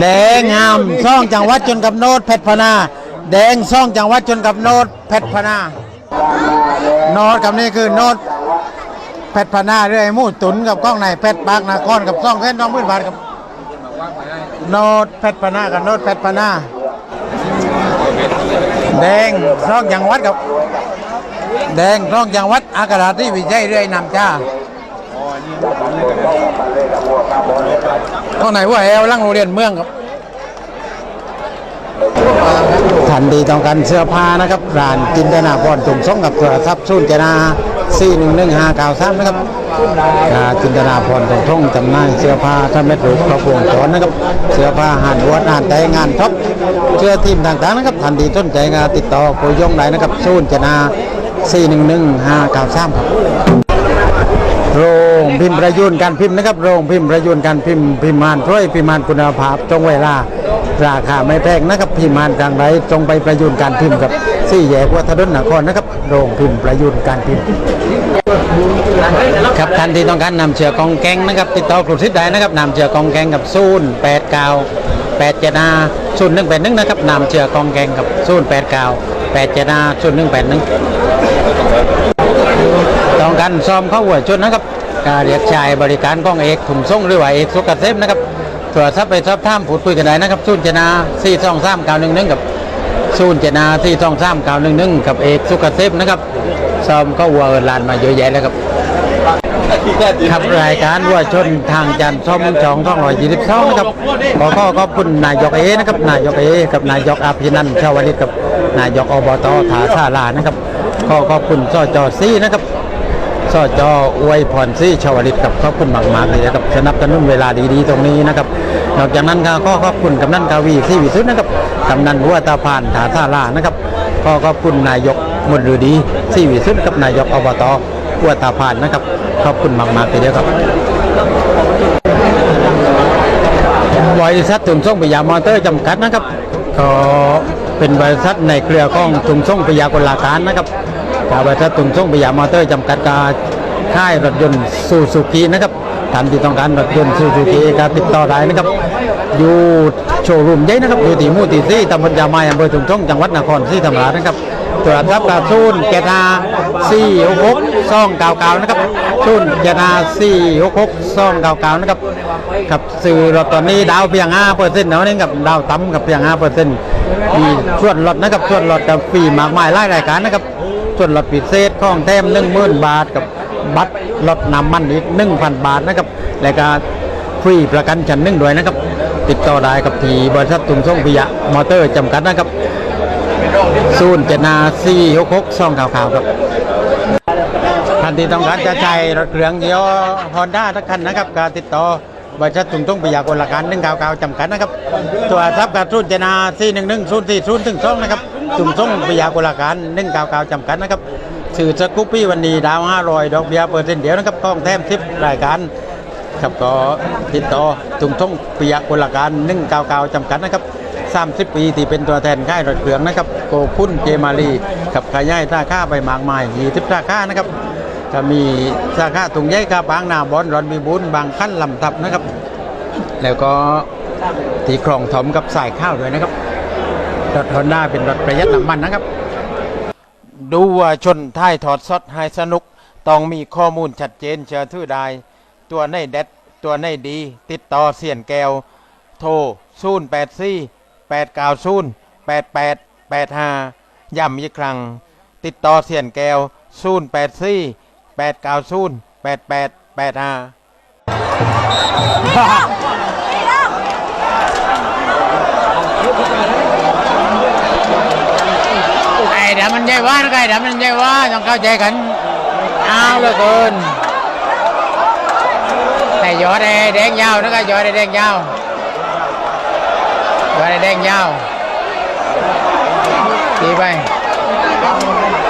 แดงงามซ่องจังหวัดจนกับโนดเพชรพนา แดงซ่องจังหวัดจนกับโนดเพชรพนา โนดกับนี่คือโนดเพชรพนาเรื่อยมู่ตุนกับกล้องในเพชรปากนาครกับซ่องเส้นน้องพื้นบาทกับโนดเพชรพนากับโนดเพชรพนา แดงซ่องจังหวัดกับ แดงซ่องจังหวัดอากาศที่วิจัยเรื่อยนำจ้า ข้างในว่าแอลลังโรงเรียนเมืองครับทันดีต้องการเสื้อผ้านะครับร้านจินตนาพรตุ่มส่งกับโทรศัพท์ศูนย์เจนาสี่หนึ่งหนึ่งห้าเก้าสามนะครับอ่าจินตนาพรตรงท่งจำหน่ายเสื้อผ้าท่านเม็ดรูปกระพวงจอนนะครับ เสื้อผ้าหานวัดหานแต่งานท็อปเสื้อทีมต่างๆนะครับทันดีต้นใจงานติดต่อคุยยงได้นะครับศูนย์เจนาสี่หนึ่งหนึ่งห้าเก้าสามครับ โรงพิมพ์ประยุนการพิมพ์นะครับ โรงพิมพ์ประยุนการพิมพ์พิมพ์มานถ้วยพิมพ์มานคุณภาพตรงเวลา ราคาไม่แพงนะครับ พิมพ์มานกลางไรตรงไปประยุนการพิมพ์กับสี่แยกวัฒนนครนะครับ โรงพิมพ์ประยุนการพิมพ์ครับท่านที่ต้องการนำเชือกกองแกงนะครับ ติดต่อกลุ่มทิศใดนะครับนำเชือกกองแกงกับศูนย์แปดเก้าแปดเจ็ดนาศูนย์หนึ่งแปดหนึ่งนะครับนำเชือกกองแกงกับศูนย์แปดเก้าแปดเจ็ดนาศูนย์หนึ่งแปดหนึ่ง ต้องการซ้อมเข้าหัวชนนะครับการเรียกชายบริการกล้องเอกถุงส่งหรือว่าเอกสุกเกษมนะครับตรวจซับไปสอบถามพูดคุยกันได้นะครับศูนย์เจนาสี่สองสามเก้าหนึ่งหนึ่งกับศูนย์เจนาสี่สองสามเก้าหนึ่งหนึ่งกับเอกสุกเกษมนะครับซ้อมเข้าหัวเอินลานมาเยอะแยะแล้วครับครับรายการวัวชนทางจันทร์ช่องจองช่องร้อยยี่สิบสองนะครับขอขอบคุณนายกเอนะครับนายกเอกับนายกอาภินันท์ชาวลิตกับนายกอบตถาซาลานะครับขอขอบคุณสจซีนะครับ สจอวยพรซี่ชาวลิตกับขอบคุณมากมากเลยนะครับสนับสนุนเวลาดีๆตรงนี้นะครับ นอกจากนั้นก็ขอขอบคุณกำนันกาวีที่วิสุทธ์นะครับกำนันหัวตาพานถาท่าลานะครับขอขอบคุณนายกมนฤดีที่วิสุทธ์กับนายกอบตหัวตาพานนะครับขอบคุณมากมากเลยครับบริษัทถุงส่งปิยามอเตอร์จำกัดนะครับก็เป็นบริษัทในเครือของถุงส่งปิยากลาการนะครับ กาบริษัทตุงส่งปิยามอเตอร์จำกัดการค่ายรถยนต์ซูซูกินะครับท่านที่ต้องการรถยนต์ซูซูกิก็ติดต่อได้นะครับ อยู่โชว์รูมใหญ่นะครับอยู่ที่มู่ที่สี่ตำบลยาไม้อำเภอถุงส่งจังหวัดนครศรีธรรมราชนะครับตรวจรับกาซูนเกตาสี่หกหกซ่องเก่าๆนะครับซูนเกตาสี่หกหกซ่องเก่าๆนะครับกับสื่อรถตอนนี้ดาวเพียงห้าเปอร์เซ็นต์เท่านั้นกับดาวต่ำกับเพียงห้าเปอร์เซ็นต์มีส่วนลดนะครับส่วนลดกับฟรีมากมายหลายรายการนะครับ ส่วนลดพิเศษข้องแถมหนึ่งหมื่นบาทกับบัตรลดน้ำมันอีกหนึ่งพันบาทนะครับและก็ฟรีประกันชั้นหนึ่งด้วยนะครับ ติดต่อได้กับทีบริษัทตุงส่งพิยะมอเตอร์จำกัดนะครับศูนย์เจนาสี่หกหกสองข่าวข่าวครับท่านที่ต้องการจะใช้รถเครื่องยี่ห้อฮอนด้าทุกคันนะครับการติดต่อบริษัทตุงส่งพิยะกละการหนึ่งข่าวข่าวจำกัดนะครับ ตัวทรัพย์การศูนย์เจนาสี่หนึ่งหนึ่งศูนย์สี่ศูนย์ถึงสองนะครับ ตุ่มส่งปิยากลการหนึ่งเกาเก้าจำกัดนะครับสื่อสกุปปี้วันนี้ดาวห้าร้อยดอกเบี้ยเปอร์เซ็นต์เดียวนะครับกล้องแถมทิปรายการครับก็ติดต่อตุ่มส่งปิยากลการนึ่งเกาเก้าจำกัดนะครับสามสิบปีที่เป็นตัวแทนค่ายรถเครื่องนะครับโกพุ่นเจมารีกับขยายท่าค่าไปมากมายยี่สิบท่าค่านะครับก็มีสาขาตุงใหญ่กาบางนาบอนรอนมีบุญบางขั้นลำทับนะครับ แล้วก็ที่คลองถมกับสายข้าวด้วยนะครับ รถฮอนด้าเป็นรถประหยัดน้ำมันนะครับ ดูว่าชนท้ายถอดสดให้สนุก ต้องมีข้อมูลชัดเจนเชื่อถือได้ ตัวในเด็ดตัวในดี ติดต่อเสียนแก้ว โทร0 8 4 8 9 0 8 8 8 5ย้ำอีกครั้ง ติดต่อเสียนแก้ว 0 8 4 8 9 0 8 8 8 5 ไอ้เดี๋ยวมันใหญ่ว่านะไอ้เดี๋ยวมันใหญ่ว่าต้องเข้าใจกันเอาเลือเกินแต่ยอดไอ้แดงยาวนะก็ยอดไอ้แดงยาวยอดไอ้แดงยาวตีไป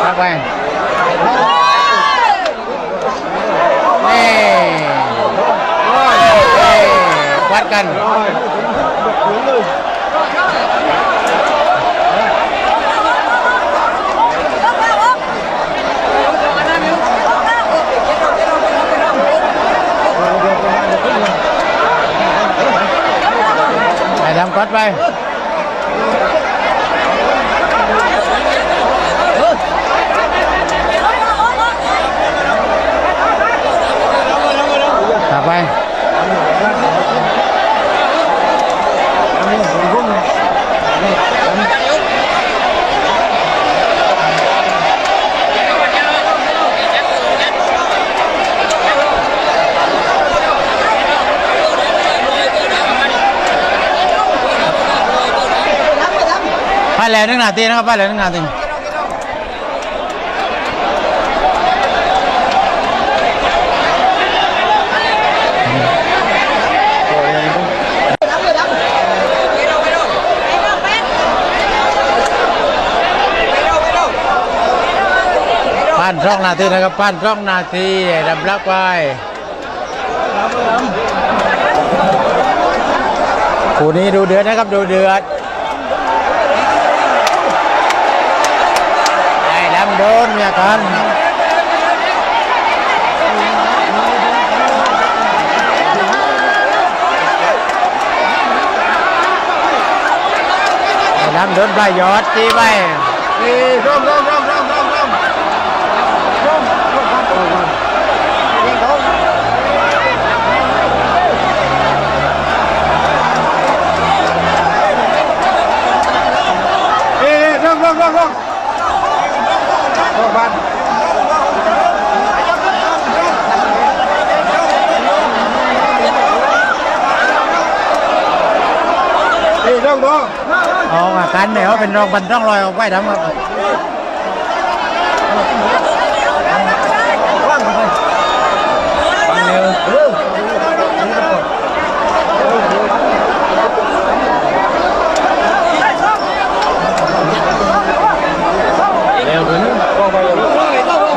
พักไปนี่นี่วัดกัน ทำก๊อตไป กลับไป ไปแล้ว หนึ่งนาทีนะครับไปแล้วหนึ่งนาทีป้านร่องนาทีนะครับป้านร่องนาทีดำลักไปคู่นี้ดูเดือดนะครับดูเดือด เดินเนี่ยกันไอ้ดำโดนปลายยอดตีไปตีร่มร่มานเนี่ยเขาเป็นรองบันร่องรอยออกไปทำครับ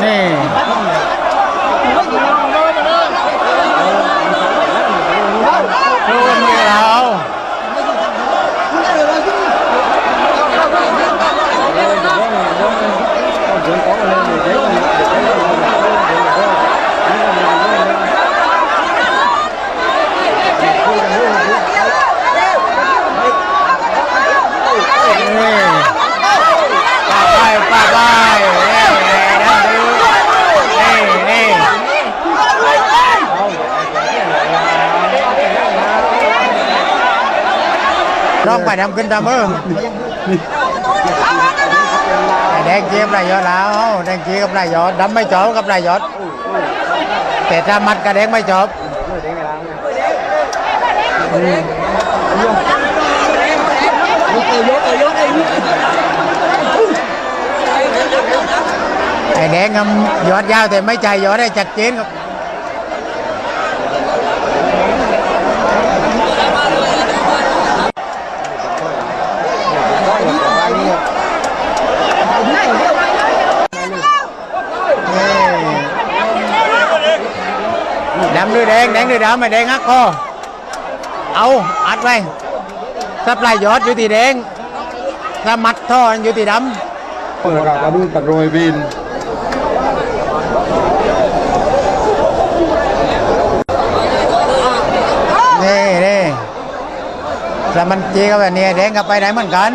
นี่ดูมือเรา นี่ป้าไปป้าไปนี่นั่นดูนี่นี่ ร้องไปทำขึ้นตามมือไอ้แดงเจี๊ยบไรยอดแล้วแดงเจี๊ยบไรยอดดำไม่จบกับไรยอดแต่ถ้ามัดกระแดงไม่จบไอ้แดงยอดยาวแต่ไม่ใจยอดได้จัดเจนครับำหรือแดงแดงหรือดำไม่แดงฮักคอเอาอัดไว้ถ้าปลายยอดอยู่ที่แดงถ้ามัดท่ออยู่ที่ดเปิดกระดูกตะโรยบินำนี่นี่ถ้ามันจีกับแบบนี้แดงกับไปไหนเหมือนกัน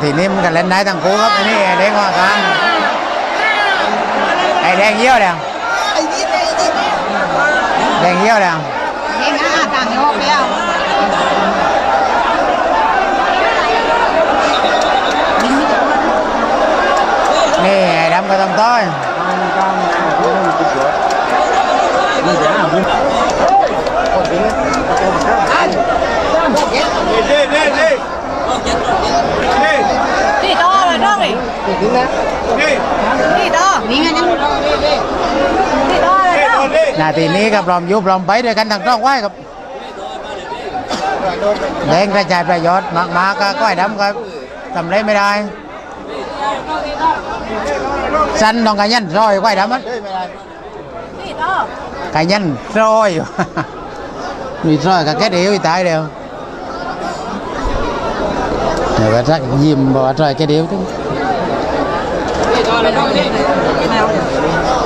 นาทีนี้มันกันเล่นได้ทั้งคู่ครับไอ้นี่ไอ้แดงว่ากันไอ้แดงเยี่ยวแล้วแดงเยี่ยวแล้ว Nghe ngã càng nhộp đeo นี่ไอ้ดำก็ต้องต้อย คนนี่นาทีนี้กับพร้อมยุบพร้อมไปด้วยกันทางต้องไหวครับแดงกระจายประโยชน์มากมาก็ก้อยดำก็ทำไรไม่ได้สั้นต้องกันยันซอยก้อยดำมัน Đi to กันยันซอยมีซอยกับแค่เดียวอีตายเดียวเดี๋ยวก็สักยิ้มบอกว่าซอยแค่เดียวถึง นี่ ไม่เอาไม่เอา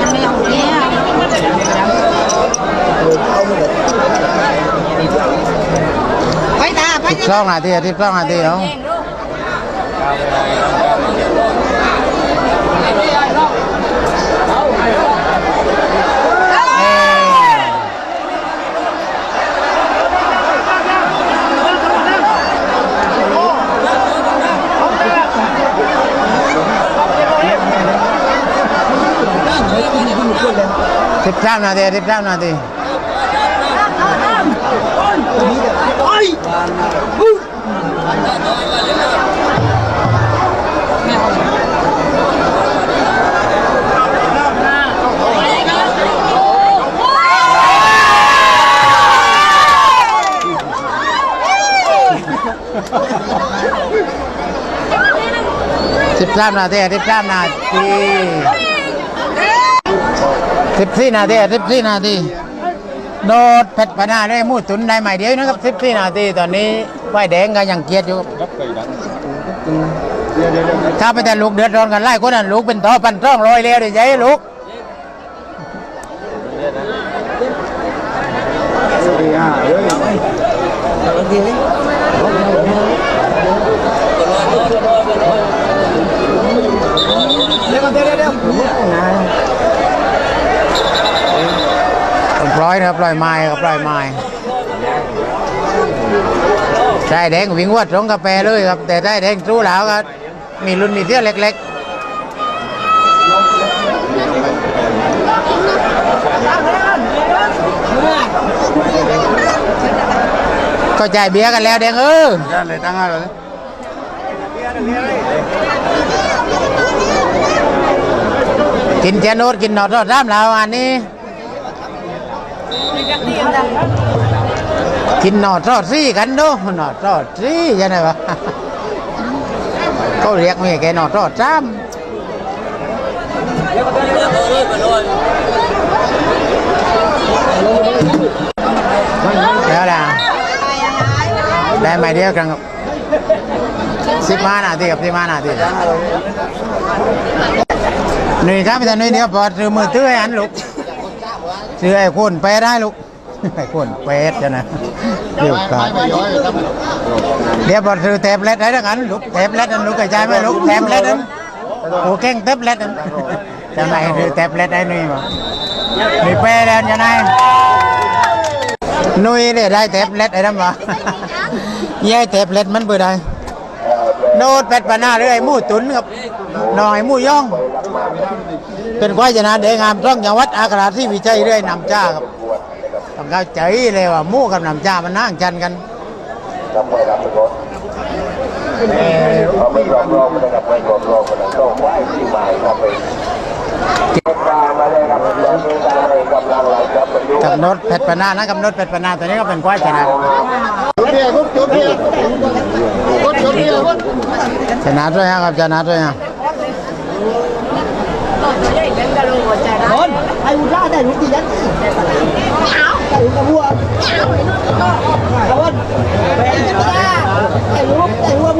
มันไม่เอาเนี่ยไป ตาไปสิบสองนาทีสิบสองนาทีเอาเอ้ยสิบสามนาทีสิบสามนาทีามนาทีสิบสามนาทีสิบสี่นาทีสิบสี่นาทีโดดเพชรพนาได้มูดตุนได้ใหม่เดียวนะครับสิบสี่นาทีตอนนี้ไฟแดงก็ยังเกียดอยู่ถ้าไปแต่ลูกเดือดร้อนกันไล่คนนั้นลูกเป็นต่อปันร่องรอยแล้วเดี๋ยวจะให้ลูกเดี๋ย เดี๋ยวเดี๋ยวเดี๋ยวปล่อยนะครับปล่อยไม้ครับปล่อยไม้ใช่แดงวิ่งวัดสงกาแฟเลยครับ แต่ได้แดงรู้แล้วก็มีรุ่นมีเที่ยเล็กๆก็จ่ายเบียร์กันแล้วแดงเออได้เลยตั้งห้าเลย กินเจนโนดกินหนอดรอดร่ามแล้วอันนี้ กินหนอดรอดซี่กันดูหนอดรอดซี่ยังไงวะเขาเรียกมีแกหนอดรอดจ้ำแล้วล่ะได้ไหมเดียวกันครับสิบห้านาทีกับสิบห้านาที หนึ่งครับแต่หนึ่งเดี๋ยวพอถือมือถือให้อันลูกถือไอ้คนไปได้ลูกไอ้คนไปจะนะเดี๋ยวกาดเดี๋ยวพอถือแท็บเล็ตได้ทั้งอันลูกแท็บเล็ตนั้นลูกกระจายไหมลูกแท็บเล็ตนั้นโอ้เก่งแท็บเล็ตนั้นจะไหนถือแท็บเล็ตได้หนุ่ยมั้งมีไปแล้วจะไหนหนุ่ยเนี่ยได้แท็บเล็ตไอ้นั่นวะยัยแท็บเล็ตมันเบื่อได้ โนดเป็ดปะหน้าเรื่อยหมู่ตุนครับหน่อยหมู่ย่องเป็นควายชนะเดงามต้องจังหวัดอากราศที่วิจัยเรื่อยนำจ้าครับต้องเข้าใจเลยว่าหมู่กับนำจ้ามันนั่งจันกันไม่ยอมรองมันนะครับไม่ยอมรองมันต้องไหว้ที่หมายครับไปตามมาเลยครับยังมีตามเลยกำลังไหลครับไปดูกับโนดเป็ดปะหน้านะกับโนดเป็ดปะหน้าตัวนี้ก็เป็นควายชนะจุดเดียวจุดเดียวจุดจุดเดียว ชนะด้วยครับชนะด้วยครับคนไอ้อุตส่าห์ได้รู้กี่ยันไอ้กระบัวเอาวันไอ้รู้ไอ้หัว